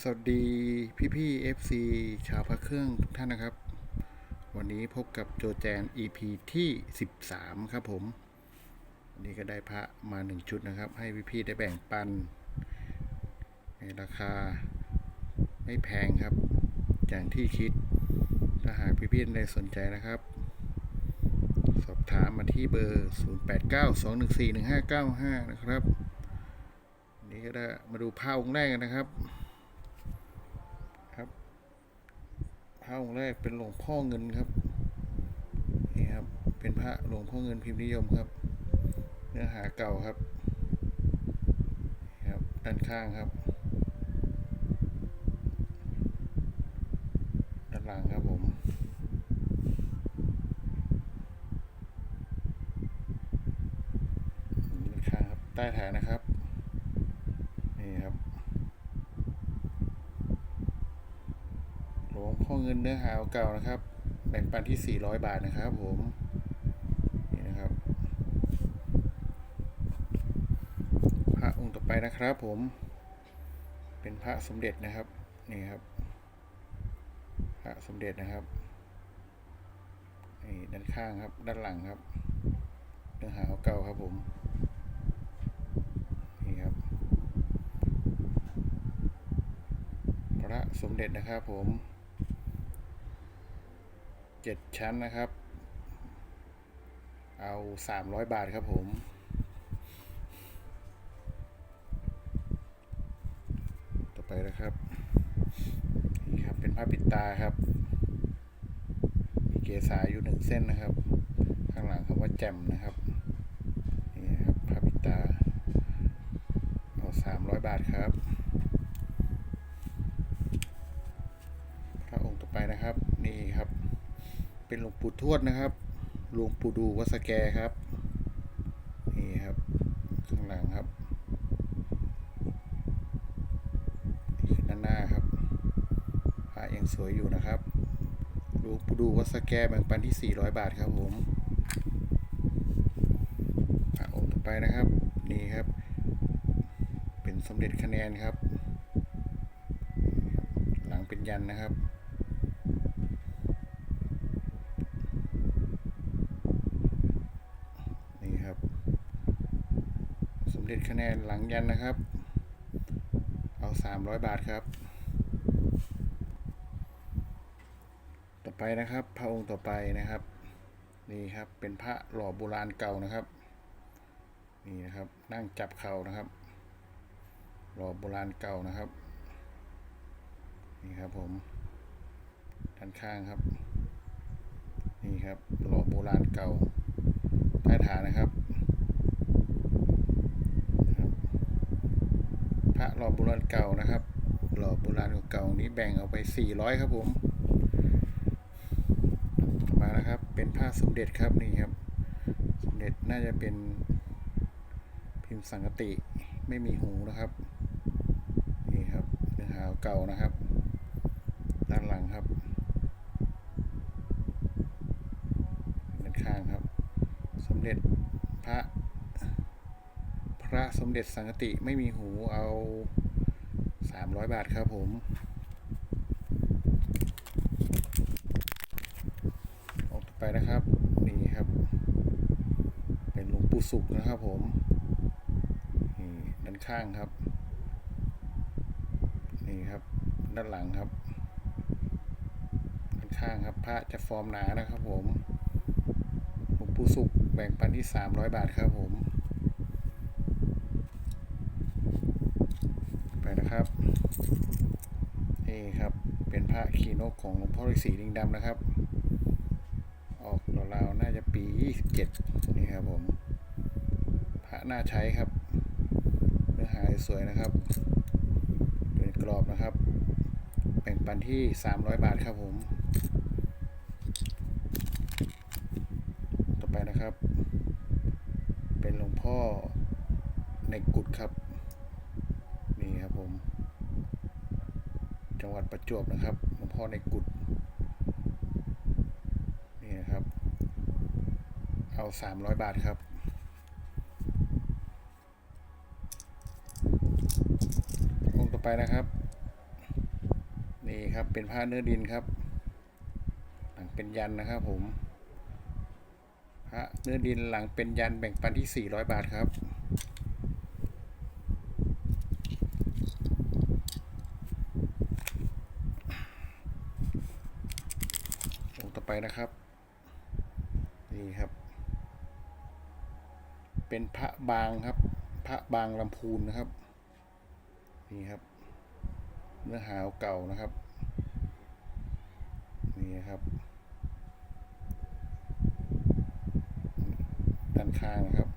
สวัสดีพี่พี่ FC ชาวพระเครื่องทุกท่านนะครับ วันนี้พบกับโจแจน EP ที่ 13 ครับผมวันนี้ก็ได้พระมาหนึ่งชุดนะครับ ให้พี่พี่ได้แบ่งปัน ในราคาไม่แพงครับ อย่างที่คิด ถ้าหากพี่พี่ได้สนใจนะครับ สอบถามมาที่เบอร์ 0892141595 นะครับ นี้ก็ได้มาดูผ้าองค์แรกกันนะครับพ ระองค์แรกเป็นหลวงพ่อเงินครับนี่ครับเป็นพระหลวงพ่อเงินพิมพ์นิยมครับ เนื้อหาเก่าครับครับด้านข้างครับด้านหลังครับผมด้านข้างครับใต้ฐานนะครับนี่ครับ วงพ่อเงินเนื้อหาเก่านะครับ แบ่งปันที่ 400 บาทนะครับผมนี่นะครับพระองค์ต่อไปนะครับผม เป็นพระสมเด็จนะครับนี่ครับพระสมเด็จนะครับนี่ด้านข้างครับ ด้านหลังครับ เนื้อหาเก่าครับผมนี่ครับพระสมเด็จนะครับผม เจ็ดชั้นนะครับ เอาสามร้อยบาทครับผม ต่อไปนะครับ นี่ครับเป็นผ้าปิดตาครับ มีเกสาอยู่หนึ่งเส้นนะครับ ข้างหลังคำว่าแจ่มนะครับ นี่ครับผ้าปิดตา เอาสามร้อยบาทครับพระองค์ต่อไปนะครับ นี่ครับ เป็นหลวงปู่ทวดนะครับหลวงปู่ดูวัดสแกครับนี่ครับข้างหลังครับด้านหน้าครับพระยังสวยอยู่นะครับหลวงปู่ดูวัดสแกแบ่งปันที่ 400 บาทครับผมพระองค์ต่อไปนะครับนี่ครับ เป็นสมเด็จคะแนนครับ หลังเป็นยันนะครับ เด็จคะแนนหลังยันนะครับ เอาสามร้อยบาทครับ ต่อไปนะครับพระองค์ต่อไปนะครับ นี่ครับเป็นพระหล่อโบราณเก่านะครับ นี่นะครับนั่งจับเข่านะครับ หล่อโบราณเก่านะครับ นี่ครับผมด้านข้างครับ นี่ครับหล่อโบราณเก่าใต้ฐานนะครับ พ ระหล่อโบราณเก่านะครับ หล่อโบราณเก่านี้แบ่งเอาไป 400 ครับผมต่อมานะครับ เป็นผ้าสมเด็จครับนี่ครับ สมเด็จน่าจะเป็นพิมพ์สังกติไม่มีหูนะครับ นี่ครับเนื้อหาเก่านะครับ ด้านหลังครับ ด้านข้างครับ สมเด็จพระ พ ระสมเด็จสังกติไม่มีหูเอาสามร้อยบาทครับผมออกไปนะครับ นี่ครับ เป็นหลวงปู่สุขนะครับผมนี่ด้านข้างครับ นี่ครับ ด้านหลังครับ ด้านข้างครับ พระจะฟอร์มหนานะครับผมหลวงปู่สุขแบ่งปันที่300บาทครับผม ไปนะครับ นี่ครับเป็นพระขี่นกของหลวงพ่อฤาษีลิงดำนะครับ ออกราวๆน่าจะปี 27 นี่ครับผม พระน่าใช้ครับ เนื้อหาสวยนะครับเป็นกรอบนะครับแบ่งปันที่ 300 บาทครับผม ต่อไปนะครับ เป็นหลวงพ่อในกุดครับ นี่ครับผม จังหวัดประจวบนะครับหลวงพ่อในกุดนี่นะครับ เอา300บาทครับ องค์ต่อไปนะครับ นี่ครับเป็นผ้าเนื้อดินครับ หลังเป็นยันนะครับผมพระเนื้อดินหลังเป็นยันแบ่งปันที่ 400 บาทครับ องค์ต่อไป นะครับ นี่ครับ เป็นพระบางครับ พระบางลำพูนนะครับ นี่ครับ เนื้อหาเก่านะครับ นี่ครับ ด้านข้างนะครับ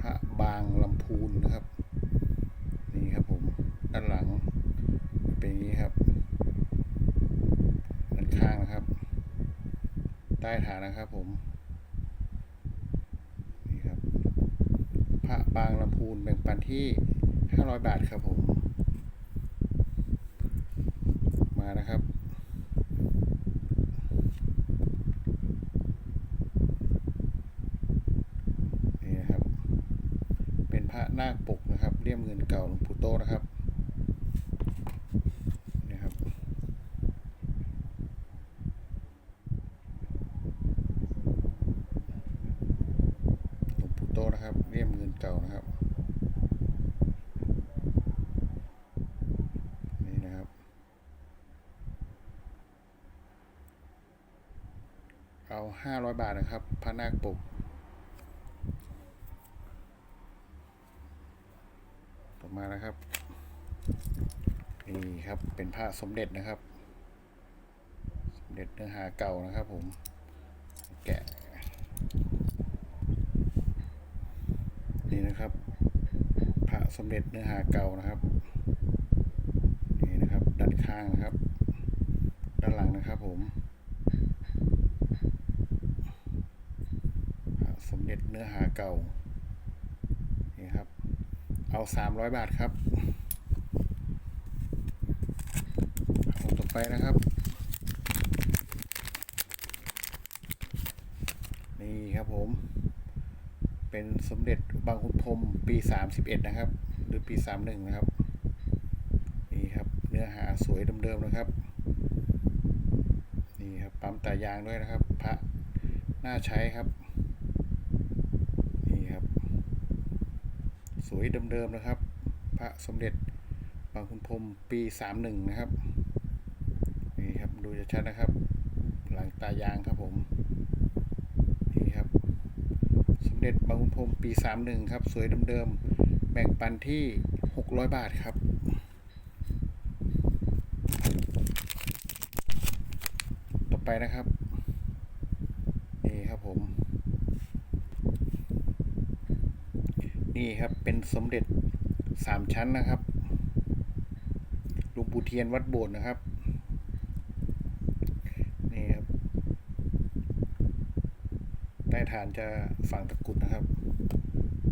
พระบางลำพูนนะครับ ต้ฐานนะครับผม นี่ครับ พระบางลำพูนแบ่งปันที่ 500 บาทครับผม มานะครับนี่นะครับเป็นพระนาคปกนะครับเลี่ยมเงินเก่าหลวงปู่โตนะครับนี่ครับ หลวงปู่โตนะครับเลี่ยมเงินเก่านะครับ นี่นะครับ เอาห้าร้อยบาทนะครับพระนาคปกต่อมานะครับนี่ครับเป็นผ้าสมเด็จนะครับ สมเด็จเนื้อหาเก่านะครับผมแกะนี่นะครับ พระสมเด็จเนื้อหาเก่านะครับนี่นะครับด้านข้างนะครับ ด้านหลังนะครับผมพระสม เด็จเนื้อหาเก่า นี่ครับ เอาสามร้อยบาทครับองต่อไปนะครับ นี่ครับผม เป็นสมเด็จบางขุนพรมปี31นะครับ หรือปี31นะครับ นี่ครับ เนื้อหาสวยเดิมๆนะครับ นี่ครับ ปั๊มตายางด้วยนะครับ พระน่าใช้ครับ นี่ครับ สวยเดิมๆนะครับ พระสมเด็จบางขุนพรมปี31นะครับนี่ครับดูชัดนะครับ หลังตายางครับผมนี่ครับ สมเด็จบางขุนพรมปี31ครับ สวยเดิมๆแบ่งปันที่600บาทครับต่อไปนะครับ นี่ครับผม นี่ครับเป็นสมเด็จสามชั้นนะครับหลวงปู่เทียนวัดโบสถ์นะครับนี่ครับใต้ฐานจะฝังตะกุดนะครับ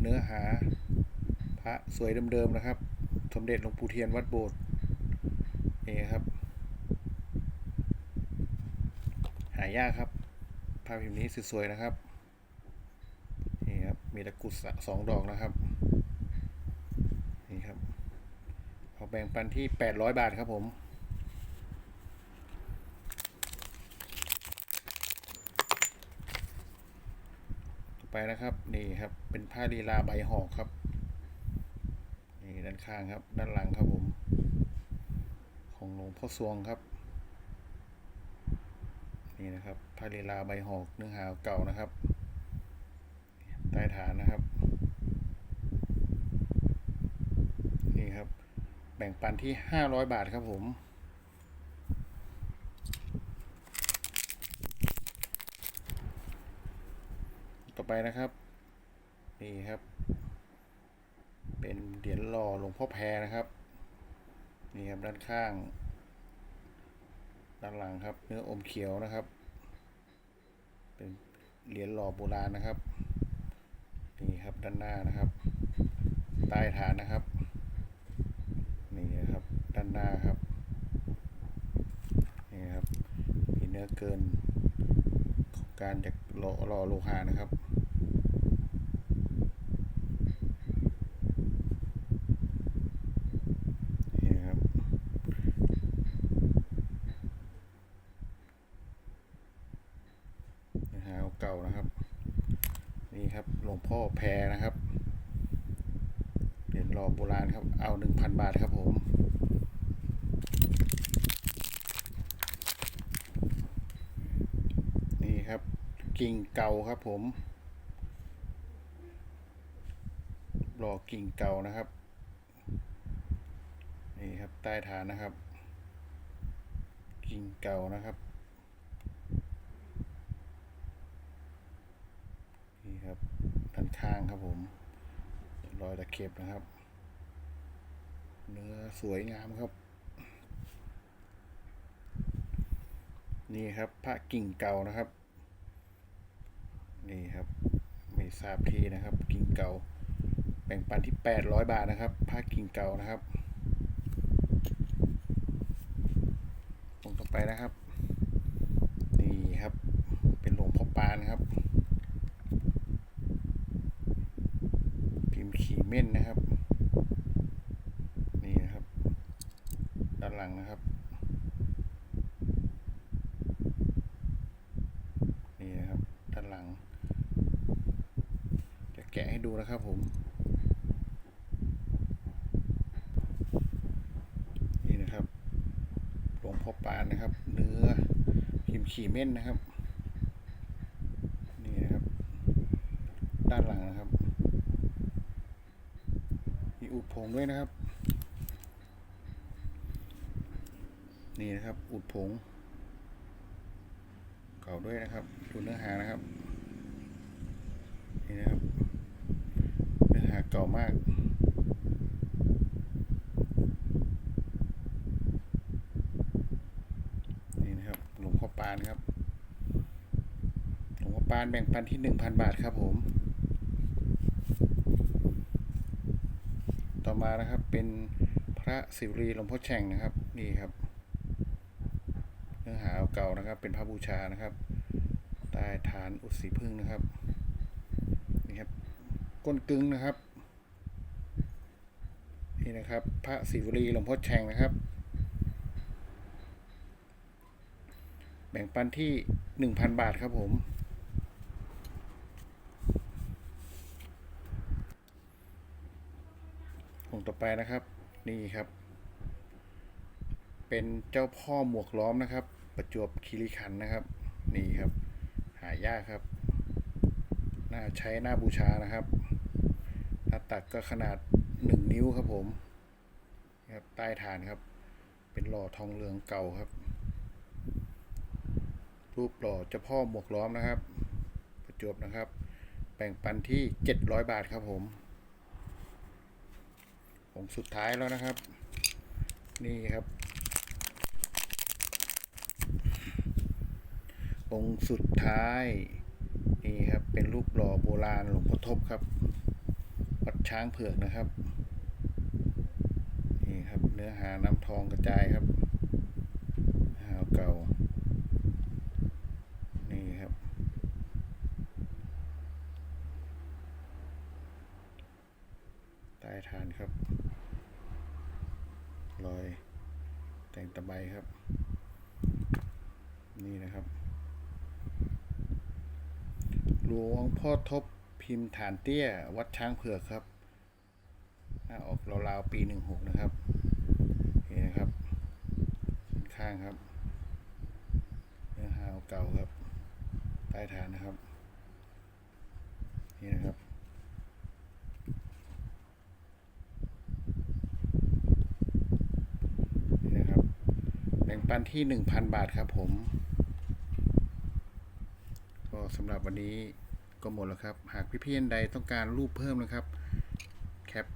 เนื้อหาพระสวยเดิมๆนะครับ สมเด็จหลวงปู่เทียนวัดโบสถ์นี่ครับ หายากครับภาพพิมพ์นี้สวยๆนะครับ มีตะกรุดสองดอกนะครับ นี่ครับเอแบ่งปันที่800บาทครับผมต่อไปนะครับนี่ครับเป็นผ้าลีลาใบหอกครับนี่ด้านข้างครับ ด้านหลังครับผม ของหลวงพ่อสวงครับ นี่นะครับผ้าลีลาใบหอกเนื้อหาเก่านะครับ ฐานนะครับ นี่ครับ แบ่งปันที่ 500 บาทครับผมต่อไปนะครับ นี่ครับ เป็นเหรียญหล่อหลวงพ่อแพรนะครับ นี่ครับด้านข้าง ด้านหลังครับ เนื้ออมเขียวนะครับ เป็นเหรียญหล่อโบราณนะครับ นี่ครับด้านหน้านะครับใต้ฐานนะครับ นี่นะครับด้านหน้าครับนี่ครับมีเนื้อเกินของการจากหล่อหล่อโลหะนะครับ พ่อแพรนะครับ เหรียญหล่อโบราณครับ เอาหนึ่งพันบาทครับผม นี่ครับกิ่งเก่าครับผม หล่อกิ่งเก่านะครับ นี่ครับใต้ฐานนะครับ กิ่งเก่านะครับนี่ครับด้านข้างครับผมรอยตะเข็บนะครับ เนื้อสวยงามครับ นี่ครับพระกิ่งเก่านะครับ นี่ครับ ไม่ทราบทีนะครับ กิ่งเก่า แบ่งปันที่800บาทนะครับพระกิ่งเก่านะครับองต่อไปนะครับ นี่ครับ เป็นหลวงพ่อปานครับ พิมพ์ขีเม่นนะครับ นี่นะครับ ด้าน หลังนะครับ นี่นะครับด้านหลัง จะแกะให้ดูนะครับผม นี่นะครับหลวงพ่อปานนะครับ เนื้อพิมพ์ขีเม่นนะครับ นี่นะครับ ด้านหลังนะครับ มีอุดผงด้วยนะครับ นี่นะครับ อุดผง เก่าด้วยนะครับดูเนื้อหานะครับ นี่นะครับ เนื้อหาเก่ามากนี่นะครับหลวงพ่อปานครับหลวงพ่อปานแบ่งปันที่หนึ่งพันบาทครับผม ต่อมานะครับเป็นพระศิวลีหลวงพ่อแฉ่งนะครับ นี่ครับ นื้อหาเก่านะครับ เป็นพระบูชานะครับใต้ฐานอุดสีพึ่งนะครับนี่ครับก้นกึ่งนะครับนี่นะครับ พระศิวลีหลวงพ่อแฉ่งนะครับ แบ่งปันที่หนึ่งพันบาทครับผมองค์ต่อไปนะครับ นี่ครับ เป็นเจ้าพ่อหมวกล้อมนะครับ ประจวบคีรีขันนะครับ นี่ครับ หายากครับ น่าใช้หน้าบูชานะครับหน้าตักก็ขนาดหนึ่งนิ้วครับผมนะครับใต้ฐานครับ เป็นหล่อทองเหลืองเก่าครับ รูปหล่อเจ้าพ่อหมวกล้อมนะครับ ประจวบนะครับ แบ่งปันที่เจ็ดร้อยบาทครับผมองสุดท้ายแล้วนะครับ นี่ครับ องค์สุดท้าย นี่ครับ เป็นรูปหล่อโบราณหลวงพ่อทบครับ วัดช้างเผือกนะครับ นี่ครับ เนื้อหาน้ำทองกระจายครับหาเก่า นี่ครับ ใต้ฐานครับ รอยแต่งตะไบครับ นี่นะครับ หลวง พ่อทบพิมพ์ฐานเตี้ย วัดช้างเผือกครับออกราวๆปีหนึ่งหกนะครับนี่นะครับข้างครับเนื้อหาเก่าครับ ใต้ฐานนะครับ นี่นะครับนี่นะครับ แบ่งปันที่หนึ่งพันบาทครับผม ก็สำหรับวันนี้ ก็หมดแล้วครับ หากพี่ๆท่านใดต้องการรูปเพิ่มนะครับ แคป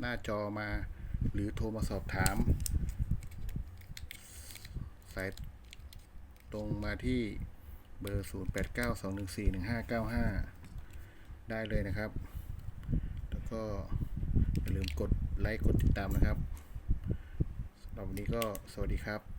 หน้าจอมา หรือโทรมาสอบถาม สายตรงมาที่เบอร์ 0892141595 ได้เลยนะครับ แล้วก็อย่าลืมกดไลค์ กดติดตามนะครับสำหรับวันนี้ก็สวัสดีครับ